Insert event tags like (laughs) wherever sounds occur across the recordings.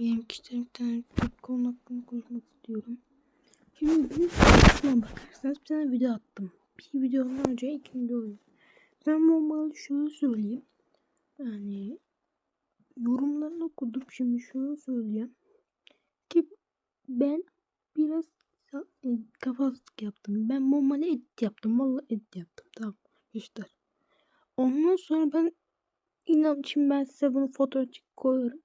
benim tane bir konu hakkında konuşmak istiyorum. Şimdi bir kısmına bakarsanız bir tane video attım. Bir videodan önce ikinci oyun. Ben normalde şöyle söyleyeyim. Yani yorumlarını okudum şimdi şöyle söyleyeyim. Ki ben biraz kafasızlık yaptım. Ben normalde edit yaptım. Vallahi edit yaptım. Tamam. İşte. Ondan sonra ben inan şimdi ben size bunu fotoğraf koyarım.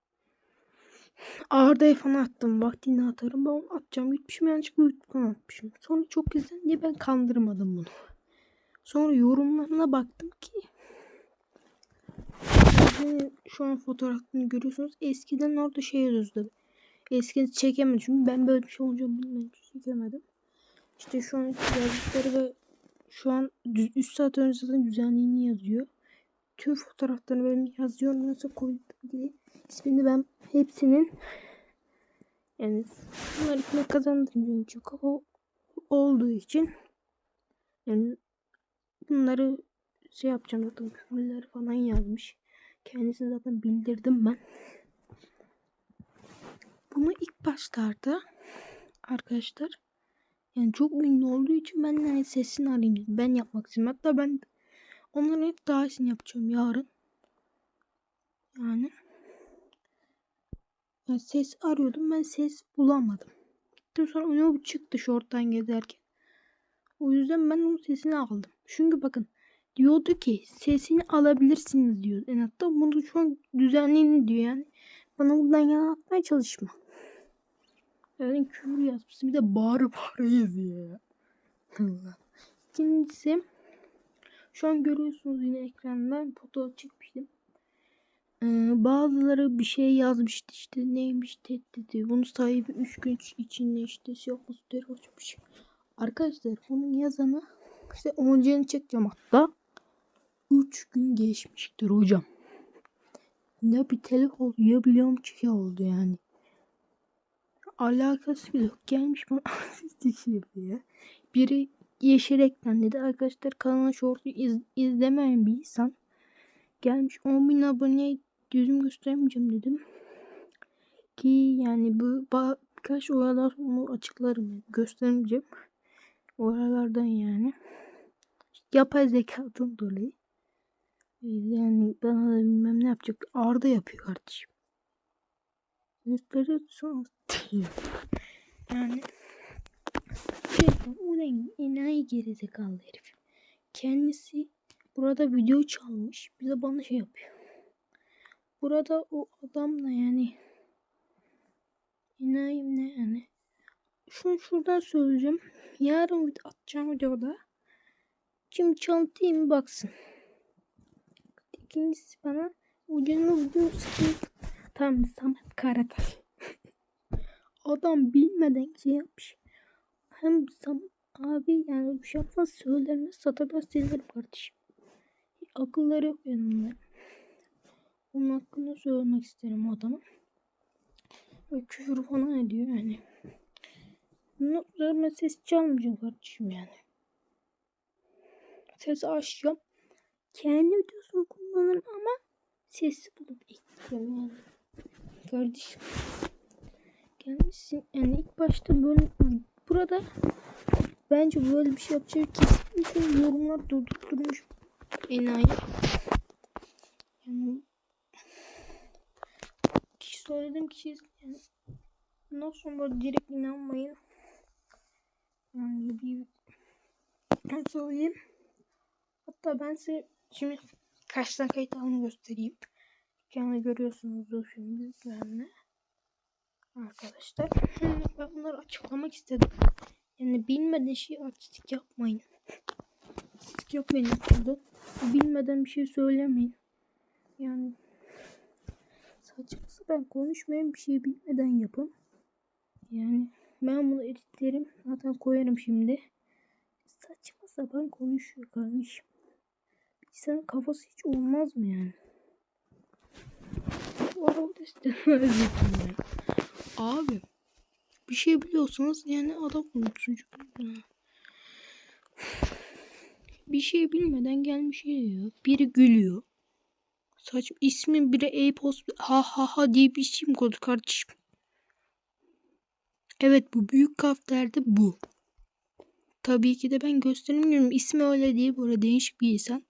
Arda'ya falan attım. Vaktini atarım. Ben onu atacağım. Gitmişim yanlışlıkla YouTube'dan atmışım. Sonra çok izlen diye ben kandırmadım bunu. Sonra yorumlarına baktım ki yani şu an fotoğrafını görüyorsunuz. Eskiden orada şey yazıyordu. Eskiden çekemedim. Çünkü ben böyle bir şey olacağını bilmiyorum. Çekemedim. İşte şu an yazdıkları ve şu an 3 saat önce zaten düzenliğini yazıyor. Tüm fotoğraflarını benim yazıyorum. Nasıl koydum diye. İsmini ben hepsinin yani bunlar ekmek kazandırmıyorum çünkü o olduğu için yani bunları şey yapacağım zaten küfürleri falan yazmış. Kendisini zaten bildirdim ben. Bunu ilk başlarda arkadaşlar yani çok ünlü olduğu için ben de hani sesini arayayım. Ben yapmak istiyorum. Hatta ben onların hep daha iyisini yapacağım yarın. Yani yani ses arıyordum ben ses bulamadım. Gittim sonra ne bu çıktı şorttan gezerken. O yüzden ben onun sesini aldım. Çünkü bakın diyordu ki sesini alabilirsiniz diyor. En hatta bunu şu an düzenleyin diyor yani. Bana buradan yana atmaya çalışma. Yani küfür yazmışsın bir de bağırı (laughs) bağırı yazıyor ya. Allah. İkincisi şu an görüyorsunuz yine ekrandan fotoğraf çekmiştim. Ee, bazıları bir şey yazmıştı işte neymiş tehdidi. Bunu sahibi 3 gün içinde işte siyah posteri açmış. Arkadaşlar bunun yazanı işte onuncunu çekeceğim hatta. 3 gün geçmiştir hocam. Ne bir telef oldu ya ki şey oldu yani. Alakası bile yok. Gelmiş bana (laughs) asist ya. Biri yeşil ekran dedi. Arkadaşlar kanalın short'u iz, izlemeyen bir insan gelmiş 10 bin aboneye yüzüm gösteremeyeceğim dedim. Ki yani bu birkaç oyalar onu açıklarım. Yani. Göstermeyeceğim. Oralardan yani. Yapay zekadan dolayı. Yani bana da bilmem ne yapacak. Arda yapıyor kardeşim. Gösteriyorsun. (laughs) yani şeytan o ne enayi gerizekalı herif. Kendisi burada video çalmış. Bize bana şey yapıyor. Burada o adamla yani inayım ne yani. Şunu şuradan söyleyeceğim. Yarın atacağım videoda. Kim çaltayım baksın. İkincisi bana ucunu video sıkıyor. Tam Samet Karataş. (laughs) Adam bilmeden şey yapmış. Hem Sam abi yani bir şey yapmaz söylerine satarlar sinirlerim kardeşim. Akılları yok yanımda. Onun hakkında söylemek isterim o adama. Ve küfür falan ediyor yani. Notlarıma ses çalmayacağım kardeşim yani. Ses açacağım. Kendi videosunu kullanırım ama sesi bulup ekleyeceğim yani. Kardeşim. Gelmişsin. Yani ilk başta böyle burada bence böyle bir şey yapacak kesin yorumlar durdurmuş enayi. Yani kişi söyledim kişi yani ondan sonra direkt inanmayın. Yani bir ben söyleyeyim. Hatta ben size şimdi kaçtan kayıt aldığını göstereyim. Yani görüyorsunuzdur şimdi bizlerle. Arkadaşlar. Ben bunları açıklamak istedim. Yani bilmeden şey artistik yapmayın. Artistik yapmayın burada. Bilmeden bir şey söylemeyin. Yani saçması ben konuşmayayım bir şey bilmeden yapın. Yani ben bunu editlerim. Zaten koyarım şimdi. Saçma sapan konuşuyor kardeşim. İnsanın kafası hiç olmaz mı yani? Bu arada işte Abi bir şey biliyorsanız yani adam unutsun. Bir şey bilmeden gelmiş yiyor. Biri gülüyor. Saç ismi biri e-post ha ha ha diye bir isim koydu kardeşim. Evet bu büyük kaf derdi bu. Tabii ki de ben gösteremiyorum. İsmi öyle değil. Böyle değişik bir insan.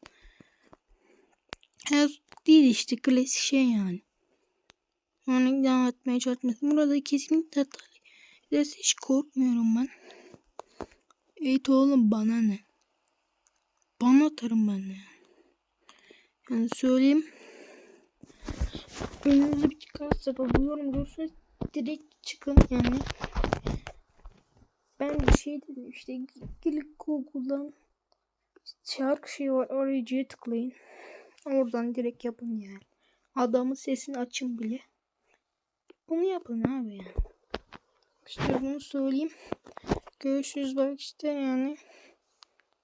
Her değil işte klasik şey yani. Onu devam etmeye çalışmasın. Burada kesinlikle hatalı. Hiç korkmuyorum ben. Evet oğlum bana ne? Bana atarım ben de. Yani söyleyeyim. Önünüze bir çıkarsa buluyorum görürseniz direkt çıkın yani. Ben bir şey dedim işte gelip Google'dan şarkı şey var arayıcıya tıklayın. Oradan direkt yapın yani. Adamın sesini açın bile. Bunu yapın abi yani. İşte bunu söyleyeyim. Görüşürüz bak işte yani.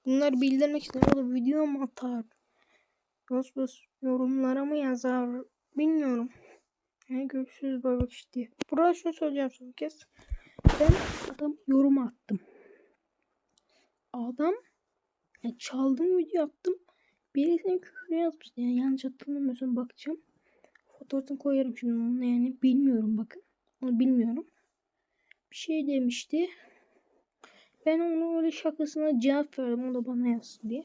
Bunları bildirmek için orada video mu atar? Yoksa yorumlara mı yazar? Bilmiyorum. Yani görüşürüz bak işte. Burada şunu söyleyeceğim son kez. Ben adam yorum attım. Adam yani çaldım video attım. Birisinin küfür yazmıştı. Yani yanlış hatırlamıyorsam bakacağım. Fotoğrafını koyarım şimdi onu yani bilmiyorum bakın. Onu bilmiyorum. Bir şey demişti. Ben onu öyle şakasına cevap verdim. O da bana yazsın diye.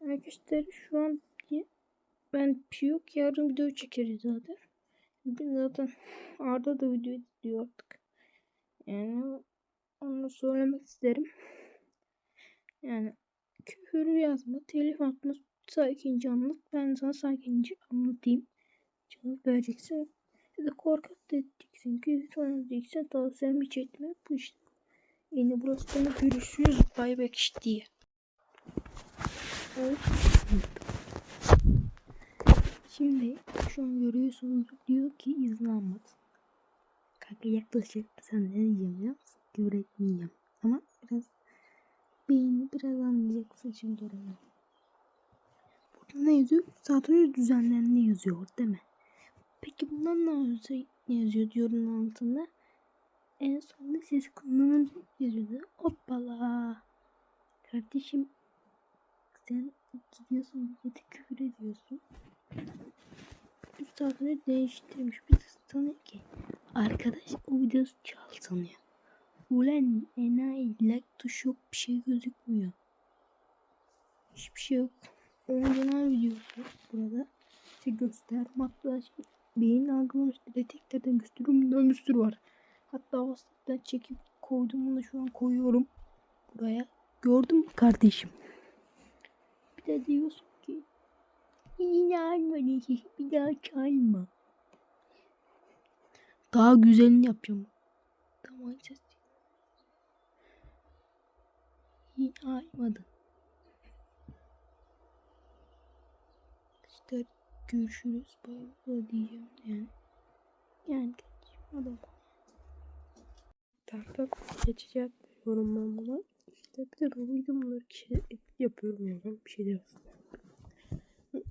Arkadaşlar şu an ben bir şey yok. Yarın video çekeriz zaten. Bugün zaten Arda da video izliyor artık. Yani onu söylemek isterim. Yani küfür yazma, telif atma sakince anlat. Ben sana sakince anlatayım. Cevap vereceksin. Ya da korkak diyeceksin ki sonra diyeceksin tavsiyem hiç etme. Bu işte. Yine burası bana görüşürüz. Bay bay diye. Evet. Şimdi şu an görüyorsunuz diyor ki izlenmez. Kanka yaklaşık sen ne diyeceğim ya? Küfür etmeyeceğim. Ama biraz beyni biraz anlayacaksın şimdi oraya. Burada ne yazıyor? Satürn düzenlenme yazıyor değil mi? Peki bundan ne yazıyor, ne yazıyor diyorum altında? En sonunda ses kullanır yazıyordu. Hoppala. Kardeşim sen gidiyorsun de küfür ediyorsun. Üst tarafını değiştirmiş. Bir sanıyor ki arkadaş o videosu çal sanıyor. Ulan enayi like tuş yok bir şey gözükmüyor. Hiçbir şey yok. Orijinal videosu burada. Size gösterdim. Hatta beyin algılamış deteklerden gösteriyorum. Bundan bir var. Hatta WhatsApp'tan çekip koydum bunu şu an koyuyorum. Buraya. Gördün mü kardeşim? Bir de diyorsun ki yine almadı (laughs) bir daha çalma. Daha güzelini yapacağım. Tamam ses. Yine. İşte görüşürüz. Bay diyeceğim yani. Yani adam. Tartar geçecek diyorum ben buna. İşte bir de ben video bunları kişi yapıyorum ya ben bir şey de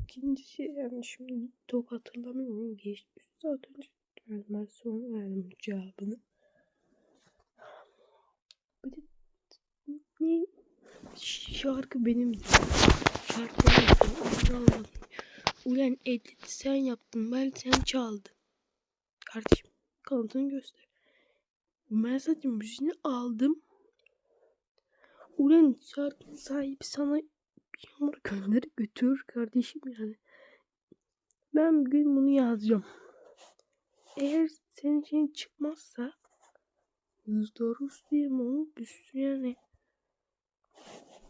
İkincisi yani şimdi çok hatırlamıyorum. Geçti 3 saat önce. Ben sonra verdim cevabını. Bir de ne şarkı benim şarkı benim. Ulan editi sen yaptın ben sen çaldın. Kardeşim kanıtını göster. Ben sadece müziğini aldım. Ulan şarkının sahibi sana bir yağmur gönder götür kardeşim yani. Ben bugün bunu yazacağım. Eğer senin için çıkmazsa %100 diyeyim onu üstü yani.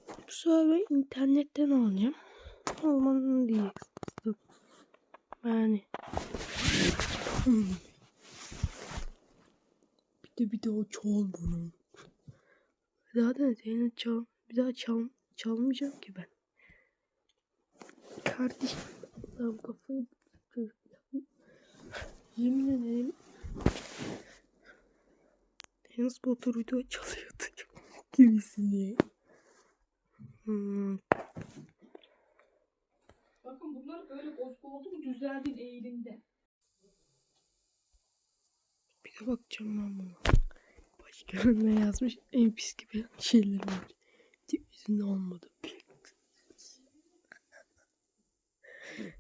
Bu sefer internetten alacağım. Almanın diyeceksin. Yani. bir de bir daha çal bunu. Zaten seni çal, bir daha çal, çalmayacağım ki ben. Kardeşim Allah'ım kafayı. Yemin ederim. Enes Batur video çalıyordu gibisini. Hmm. Bakın bunlar böyle bozuk oldu mu düzeldin eğilinde. Bir de bakacağım ben buna. Başka ne yazmış? En pis gibi şeyler var. Tip yüzünde olmadı.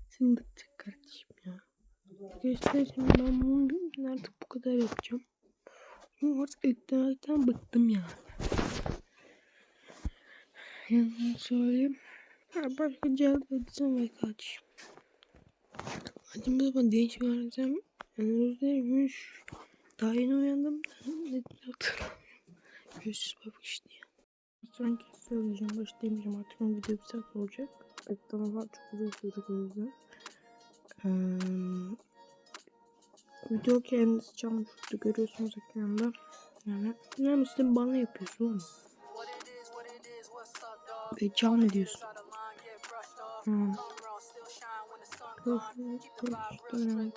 Çıldıracak kardeşim ya. Arkadaşlar şimdi ben bunu artık bu kadar yapacağım. Ama Artık eklemekten bıktım yani. Yani söyleyeyim. Başka cevap edeceğim ve kaç. Acaba zaman değiş vereceğim. Önümüzdeymiş. Daha yeni uyandım. Ne hatırlamıyorum. Görüşürüz bak işte ya. Sonraki söyleyeceğim. Başlayamayacağım artık. Ama video bir saat olacak. Ekrana falan çok uzun sürecek o yüzden. Ee, video kendisi çalmıştı. Görüyorsunuz ekranda. Yani ne misin bana yapıyorsun oğlum. Ve can ediyorsun. Hmm. Görüşürüz. Görüşürüz.